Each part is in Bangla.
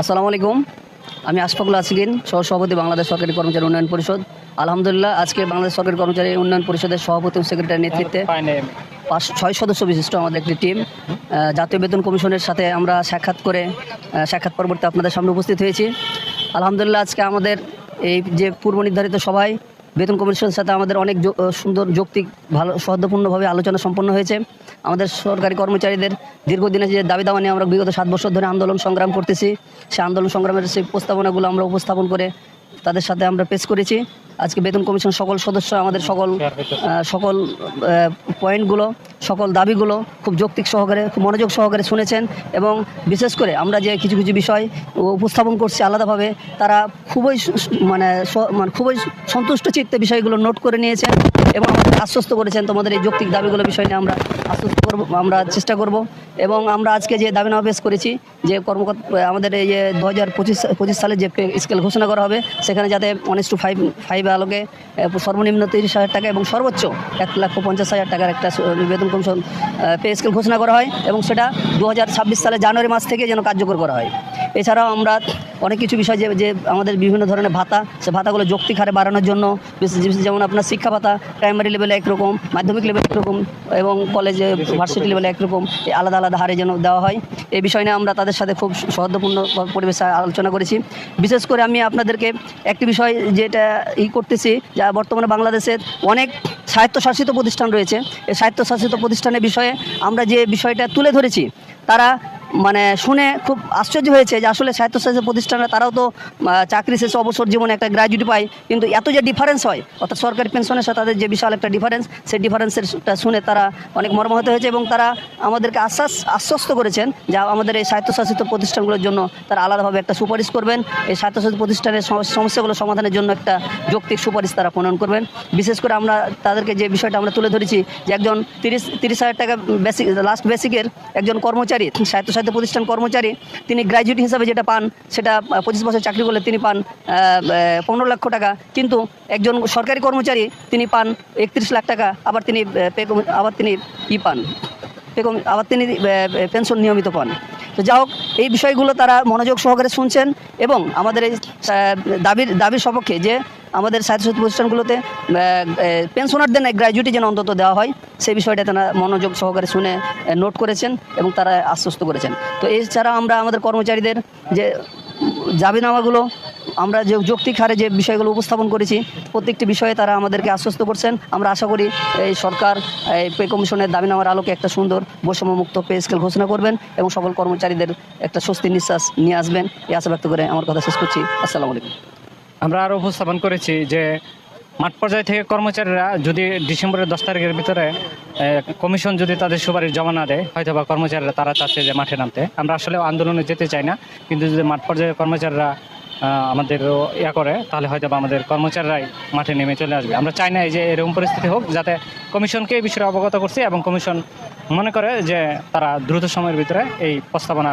আসসালামু আলাইকুম। আমি আশফাকুল আসিগিন সহ সভাপতি বাংলাদেশ সরকারি কর্মচারী উন্নয়ন পরিষদ। আলহামদুলিল্লাহ আজকে বাংলাদেশ সরকারি কর্মচারী উন্নয়ন পরিষদের সভাপতি ও সেক্রেটারির নেতৃত্বে পাঁচ ছয় সদস্য বিশিষ্ট আমাদের একটি টিম। জাতীয় বেতন কমিশনের সাথে আমরা সাক্ষাৎ করে সাক্ষাৎ পরবর্তী আপনাদের সামনে উপস্থিত হয়েছি। আলহামদুলিল্লাহ আজকে আমাদের এই যে পূর্ব নির্ধারিত সভায় বেতন কমিশনের সাথে আমাদের অনেক সুন্দর যৌক্তিক, ভালো সহদ্যপূর্ণভাবে আলোচনা সম্পন্ন হয়েছে। আমাদের সরকারি কর্মচারীদের দীর্ঘদিনের যে দাবি দাওয়া নিয়ে আমরা বিগত সাত বছর ধরে আন্দোলন সংগ্রাম করতেছি সেই আন্দোলন সংগ্রামের সেই প্রস্তাবনাগুলো আমরা উপস্থাপন করে তাদের সাথে আমরা পেশ করেছি। আজকে বেতন কমিশন সকল সদস্য, আমাদের সকল সকল পয়েন্টগুলো, সকল দাবিগুলো খুব যৌক্তিক সহকারে, খুব মনোযোগ সহকারে শুনেছেন এবং বিশেষ করে আমরা যে কিছু কিছু বিষয় উপস্থাপন করছি আলাদাভাবে, তারা খুবই মানে মানে খুবই সন্তুষ্ট চিত্তে বিষয়গুলো নোট করে নিয়েছেন এবং আমাদের আশ্বস্ত করেছেন। তোমাদের এই যৌক্তিক দাবিগুলো বিষয় নিয়ে আমরা আশ্বস্ত করব, আমরা চেষ্টা করব। এবং আমরা আজকে যে দাবি নামা পেশ করেছি, যে কর্মকর্তা আমাদের এই যে দু হাজার পঁচিশ পঁচিশ সালে যে স্কেল ঘোষণা করা হবে, সেখানে যাতে ওয়ান টু ফাইভ ফাইভ আলোকে সর্বনিম্ন তিরিশ হাজার টাকা এবং সর্বোচ্চ এক লক্ষ পঞ্চাশ হাজার টাকার একটা বেতন কমিশন পে স্কেল ঘোষণা করা হয় এবং সেটা দু হাজার ছাব্বিশ সালে জানুয়ারি মাস থেকে যেন কার্যকর করা হয়। এছাড়াও আমরা অনেক কিছু বিষয় যে যে আমাদের বিভিন্ন ধরনের ভাতা, সে ভাতাগুলো যৌক্তিক হারে বাড়ানোর জন্য যেমন আপনার শিক্ষা ভাতা প্রাইমারি লেভেলে একরকম, মাধ্যমিক লেভেলে একরকম, এবং কলেজে ভার্সিটি লেভেলে একরকম আলাদা আলাদা হারে যেন দেওয়া হয়। এই বিষয় নিয়ে আমরা তাদের সাথে খুব সৌহার্দ্যপূর্ণ পরিবেশে আলোচনা করেছি। বিশেষ করে আমি আপনাদেরকে একটি বিষয় যেটা ই করতেছি, যা বর্তমানে বাংলাদেশের অনেক স্বায়ত্তশাসিত প্রতিষ্ঠান রয়েছে। এই স্বায়ত্তশাসিত প্রতিষ্ঠানের বিষয়ে আমরা যে বিষয়টা তুলে ধরেছি, তারা মানে শুনে খুব আশ্চর্য হয়েছে যে আসলে স্বায়ত্তশাসিত প্রতিষ্ঠানে তারাও তো চাকরি শেষে অবসর জীবনে একটা গ্র্যাজুয়েটি পায়। কিন্তু এত যে ডিফারেন্স হয়, অর্থাৎ সরকারি পেনশনের সাথে তাদের যে বিশাল একটা ডিফারেন্স সেই ডিফারেন্সেরটা শুনে তারা অনেক মর্মাহত হয়েছে এবং তারা আমাদেরকে আশ্বাস, আশ্বস্ত করেছেন যে আমাদের এই স্বায়ত্তশাসিত প্রতিষ্ঠানগুলোর জন্য তারা আলাদাভাবে একটা সুপারিশ করবেন। এই স্বায়ত্তশাসিত প্রতিষ্ঠানের সমস্যাগুলো সমাধানের জন্য একটা যৌক্তিক সুপারিশ তারা প্রণয়ন করবেন। বিশেষ করে আমরা তাদেরকে যে বিষয়টা আমরা তুলে ধরেছি যে একজন তিরিশ তিরিশ হাজার টাকা বেসিক লাস্ট বেসিকের একজন কর্মচারী স্বায়ত্তশাসিত প্রতিষ্ঠান কর্মচারী, তিনি গ্র্যাজুয়েট হিসাবে যেটা পান, সেটা পঁচিশ বছর চাকরি করলে তিনি পান পনেরো লক্ষ টাকা। কিন্তু একজন সরকারি কর্মচারী তিনি পান একত্রিশ লাখ টাকা, আবার তিনি আবার তিনি ই পান। আবার তিনি পেনশন নিয়মিত পান। তো যা হোক, এই বিষয়গুলো তারা মনোযোগ সহকারে শুনছেন এবং আমাদের এই দাবির দাবির সপক্ষে যে আমাদের স্বাস্থ্য প্রতিষ্ঠানগুলোতে পেনশনারদের গ্র্যাজুয়েটি যেন অন্তত দেওয়া হয়, সেই বিষয়টা তারা মনোযোগ সহকারে শুনে নোট করেছেন এবং তারা আশ্বস্ত করেছেন। তো এছাড়া আমরা আমাদের কর্মচারীদের যে জাবিনামাগুলো আমরা যে যৌক্তিক হারে যে বিষয়গুলো উপস্থাপন করেছি, প্রত্যেকটি বিষয়ে তারা আমাদেরকে আশ্বস্ত করছেন। আমরা আশা করি এই সরকার, এই পে কমিশনের দাবিনামার আলোকে একটা সুন্দর বৈষম্যমুক্ত পে স্কেল ঘোষণা করবেন এবং সকল কর্মচারীদের একটা স্বস্তির নিঃশ্বাস নিয়ে আসবেন। এই আশা ব্যক্ত করে আমার কথা শেষ করছি। আসসালামু আলাইকুম। আমরা আরও উপস্থাপন করেছি যে মাঠ পর্যায় থেকে কর্মচারীরা যদি ডিসেম্বরের দশ তারিখের ভিতরে কমিশন যদি তাদের সুপারিশ জমা না দেয় হয়তো বা কর্মচারীরা তারা চাচ্ছে যে মাঠে নামতে। আমরা আসলে আন্দোলনে যেতে চাই না, কিন্তু যদি মাঠ পর্যায়ে কর্মচারীরা আমাদের ইয়া করে, তাহলে হয়তো আমাদের কর্মচারীরাই মাঠে নেমে চলে আসবে। আমরা চাই না এই যে এরকম পরিস্থিতি হোক, যাতে কমিশনকে এই বিষয়ে অবগত করছি এবং কমিশন মনে করে যে তারা দ্রুত সময়ের ভিতরে এই প্রস্তাবনা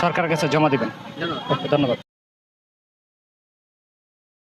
সরকারের কাছে জমা দেবেন। ধন্যবাদ।